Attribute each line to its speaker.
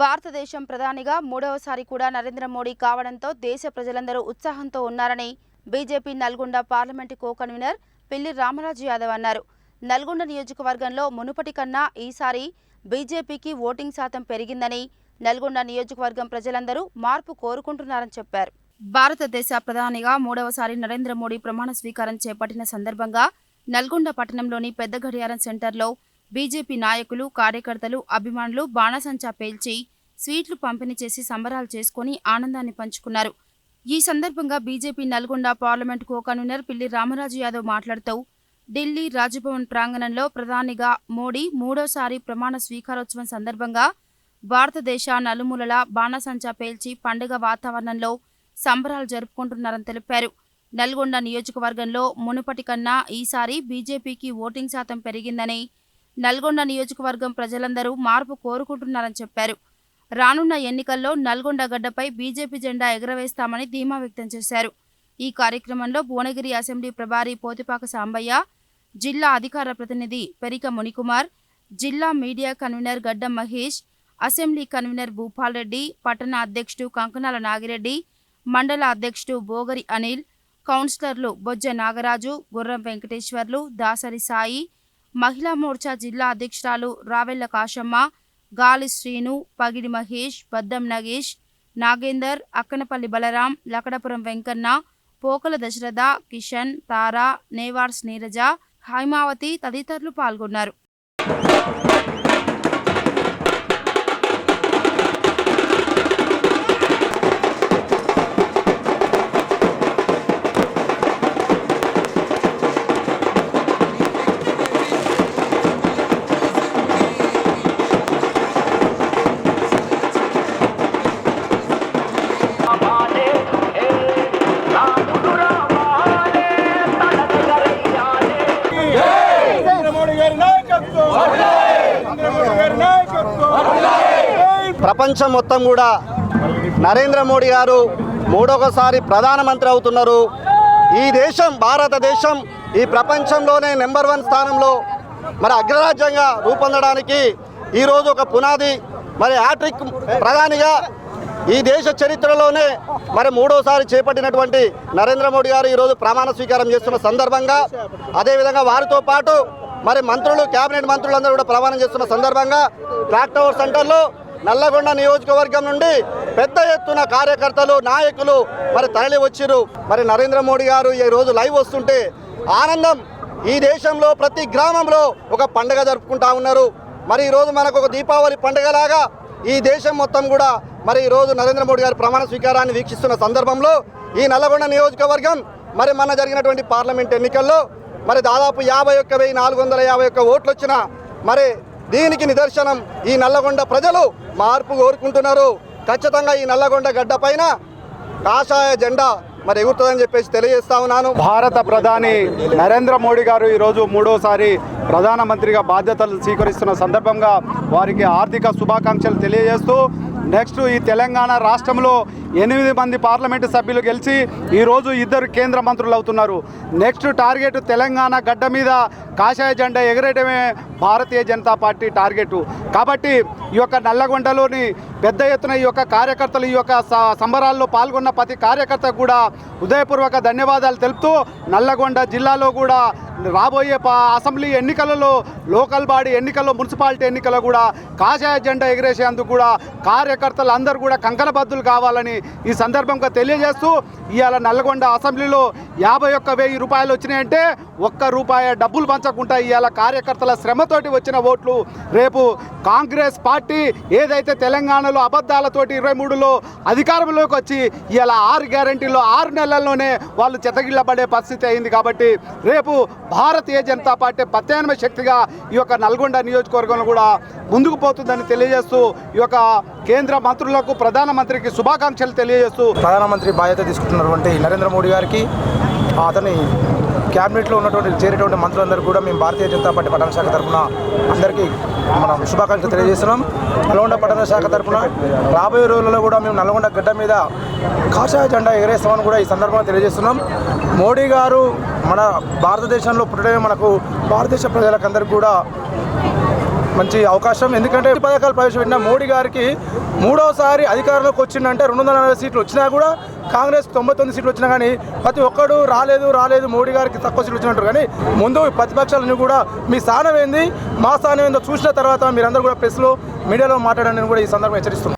Speaker 1: భారతదేశం ప్రధానిగా మూడవసారి కూడా నరేంద్ర మోడీ కావడంతో దేశ ప్రజలందరూ ఉత్సాహంతో ఉన్నారని BJP Nalgonda parliament co convener Pilli Ramaraju Yadav అన్నారు. నల్గొండ నియోజకవర్గంలో మునుపటి కన్నా ఈసారి బీజేపీకి ఓటింగ్ శాతం పెరిగిందని నల్గొండ నియోజకవర్గం ప్రజలందరూ మార్పు కోరుకుంటున్నారని చెప్పారు. భారతదేశ ప్రధానిగా మూడవసారి నరేంద్ర మోడీ ప్రమాణ స్వీకారం చేపట్టిన సందర్భంగా నల్గొండ పట్టణంలోని పెద్ద గడియారం సెంటర్లో బీజేపీ నాయకులు కార్యకర్తలు అభిమానులు బాణసంచా పేల్చి స్వీట్లు పంపిణీ చేసి సంబరాలు చేసుకుని ఆనందాన్ని పంచుకున్నారు. ఈ సందర్భంగా BJP Nalgonda parliament co convener Pilli Ramaraju Yadav మాట్లాడుతూ ఢిల్లీ రాజ్భవన్ ప్రాంగణంలో ప్రధానిగా మోడీ మూడోసారి ప్రమాణ స్వీకారోత్సవం సందర్భంగా భారతదేశ నలుమూలల బాణసంచా పేల్చి పండుగ వాతావరణంలో సంబరాలు జరుపుకుంటున్నారని తెలిపారు. నల్గొండ నియోజకవర్గంలో మునుపటి కన్నా ఈసారి బీజేపీకి ఓటింగ్ శాతం పెరిగిందని నల్గొండ నియోజకవర్గం ప్రజలందరూ మార్పు కోరుకుంటున్నారని చెప్పారు. రానున్న ఎన్నికల్లో నల్గొండ గడ్డపై బీజేపీ జెండా ఎగరవేస్తామని ధీమా వ్యక్తం చేశారు. ఈ కార్యక్రమంలో భువనగిరి అసెంబ్లీ ప్రభారి పోతిపాక సాంబయ్య జిల్లా అధికార ప్రతినిధి పెరిక మునికుమార్ జిల్లా media convener Gaddam Mahesh assembly convener Bhupal Reddy పట్టణ అధ్యక్షుడు కంకనాల నాగిరెడ్డి మండల అధ్యక్షుడు బోగరి అనిల్ కౌన్సిలర్లు బొజ్జ నాగరాజు గుర్రం వెంకటేశ్వర్లు దాసరి సాయి మహిళా మోర్చా జిల్లా అధ్యక్షురాలు రావెల్ల కాశమ్మ గాలి శ్రీను పగిడి మహేష్ బద్దం నగేష్ నాగేందర్ అక్కనపల్లి బలరాం లకడపురం వెంకన్న పోకల దశరథ కిషన్ తారా నేవార్స్ నీరజ హైమావతి తదితరులు పాల్గొన్నారు.
Speaker 2: ప్రపంచం మొత్తం కూడా నరేంద్ర మోడీ గారు మూడొకసారి ప్రధానమంత్రి అవుతున్నారు. ఈ దేశం భారతదేశం ఈ ప్రపంచంలోనే నెంబర్ వన్ స్థానంలో మరి అగ్రరాజ్యంగా రూపొందడానికి ఈరోజు ఒక పునాది మరి హ్యాట్రిక్ ప్రధానిగా ఈ దేశ చరిత్రలోనే మరి మూడోసారి చేపట్టినటువంటి నరేంద్ర మోడీ గారు ఈరోజు ప్రమాణ స్వీకారం చేస్తున్న సందర్భంగా అదేవిధంగా వారితో పాటు మరి మంత్రులు కేబినెట్ మంత్రులందరూ కూడా ప్రమాణం చేస్తున్న సందర్భంగా క్లాక్ టవర్ సెంటర్లో నల్లగొండ నియోజకవర్గం నుండి పెద్ద ఎత్తున కార్యకర్తలు నాయకులు మరి తరలి వచ్చిరు మరి నరేంద్ర మోడీ గారు ఈ రోజు లైవ్ వస్తుంటే ఆనందం ఈ దేశంలో ప్రతి గ్రామంలో ఒక పండగ జరుపుకుంటా ఉన్నారు. మరి ఈరోజు మనకు ఒక దీపావళి పండుగలాగా ఈ దేశం మొత్తం కూడా మరి ఈరోజు నరేంద్ర మోడీ గారి ప్రమాణ స్వీకారాన్ని వీక్షిస్తున్న సందర్భంలో ఈ నల్లగొండ నియోజకవర్గం మరి మన జరిగినటువంటి పార్లమెంట్ ఎన్నికల్లో మరి దాదాపు యాభై ఒక్క వెయ్యి నాలుగు వందల యాభై ఒక్క ఓట్లు వచ్చిన మరి దీనికి నిదర్శనం ఈ నల్లగొండ ప్రజలు మార్పు కోరుకుంటున్నారు. ఖచ్చితంగా ఈ నల్లగొండ గడ్డ పైన కాషాయ జెండా మరి ఎగురుతుందని చెప్పేసి తెలియజేస్తా ఉన్నాను.
Speaker 3: భారత ప్రధాని నరేంద్ర మోడీ గారు ఈరోజు మూడోసారి ప్రధానమంత్రిగా బాధ్యతలు స్వీకరిస్తున్న సందర్భంగా వారికి ఆర్థిక శుభాకాంక్షలు తెలియజేస్తూ నెక్స్ట్ ఈ తెలంగాణ రాష్ట్రంలో ఎనిమిది మంది పార్లమెంటు సభ్యులు గెలిచి ఈరోజు ఇద్దరు కేంద్ర మంత్రులు అవుతున్నారు. నెక్స్ట్ టార్గెట్ తెలంగాణ గడ్డ మీద కాషాయ జెండా ఎగరేయడమే భారతీయ జనతా పార్టీ టార్గెట్. కాబట్టి ఈ యొక్క నల్లగొండలోని పెద్ద ఎత్తున ఈ యొక్క కార్యకర్తలు ఈ యొక్క సంబరాల్లో పాల్గొన్న ప్రతి కార్యకర్త కూడా హృదయపూర్వక ధన్యవాదాలు తెలుపుతూ నల్లగొండ జిల్లాలో కూడా రాబోయే అసెంబ్లీ ఎన్నికలలో లోకల్ బాడీ ఎన్నికల్లో మున్సిపాలిటీ ఎన్నికల్లో కూడా కాషాయ జెండా ఎగిరేసేందుకు కూడా కార్యకర్తలు అందరూ కూడా కంకణబద్దులు కావాలని ఈ సందర్భంగా తెలియజేస్తూ ఇవాళ నల్గొండ అసెంబ్లీలో యాభై ఒక్క వెయ్యి రూపాయలు వచ్చినాయంటే ఒక్క రూపాయి డబ్బులు పంచకుండా ఇవాళ కార్యకర్తల శ్రమతోటి వచ్చిన ఓట్లు రేపు కాంగ్రెస్ పార్టీ ఏదైతే తెలంగాణలో అబద్ధాలతోటి ఇరవై మూడులో అధికారంలోకి వచ్చి ఇవాళ ఆరు గ్యారంటీలో ఆరు నెలల్లోనే వాళ్ళు చెతగిళ్ళబడే పరిస్థితి అయింది కాబట్టి రేపు భారతీయ జనతా పార్టీ ప్రత్యామ్నాయ శక్తిగా ఈ యొక్క నల్గొండ నియోజకవర్గంలో కూడా ముందుకు పోతుందని తెలియజేస్తూ ఈ యొక్క కేంద్ర మంత్రులకు ప్రధానమంత్రికి శుభాకాంక్షలు తెలియజేస్తూ
Speaker 4: ప్రధానమంత్రి బాధ్యత తీసుకుంటున్నటువంటి నరేంద్ర మోడీ గారికి అతని క్యాబినెట్లో ఉన్నటువంటి చేరేటువంటి మంత్రులందరూ కూడా మేము భారతీయ జనతా పార్టీ పట్టణ శాఖ తరఫున అందరికీ మనం శుభాకాంక్షలు తెలియజేస్తున్నాం. నల్గొండ పట్టణ శాఖ తరఫున రాబోయే రోజుల్లో కూడా మేము నల్గొండ గడ్డ మీద కాషాయ జెండా ఎగరేస్తామని కూడా ఈ సందర్భంగా తెలియజేస్తున్నాం. మోడీ గారు మన భారతదేశంలో పుట్టడమే మనకు భారతదేశ ప్రజలకందరికీ కూడా మంచి అవకాశం. ఎందుకంటే పథకాలు ప్రవేశపెట్టిన మోడీ గారికి మూడవసారి అధికారంలోకి వచ్చిందంటే రెండు వందల నలభై సీట్లు వచ్చినా కూడా కాంగ్రెస్ తొంభై తొమ్మిది సీట్లు వచ్చినా కానీ ప్రతి ఒక్కడు రాలేదు రాలేదు మోడీ గారికి తక్కువ సీట్లు వచ్చినట్టు. కానీ ముందు ప్రతిపక్షాలను కూడా మీ స్థానం ఏంది మా స్థానం ఏందో చూసిన తర్వాత మీరందరూ కూడా ప్రెస్లో మీడియాలో మాట్లాడాలని కూడా ఈ సందర్భంగా హెచ్చరిస్తున్నాం.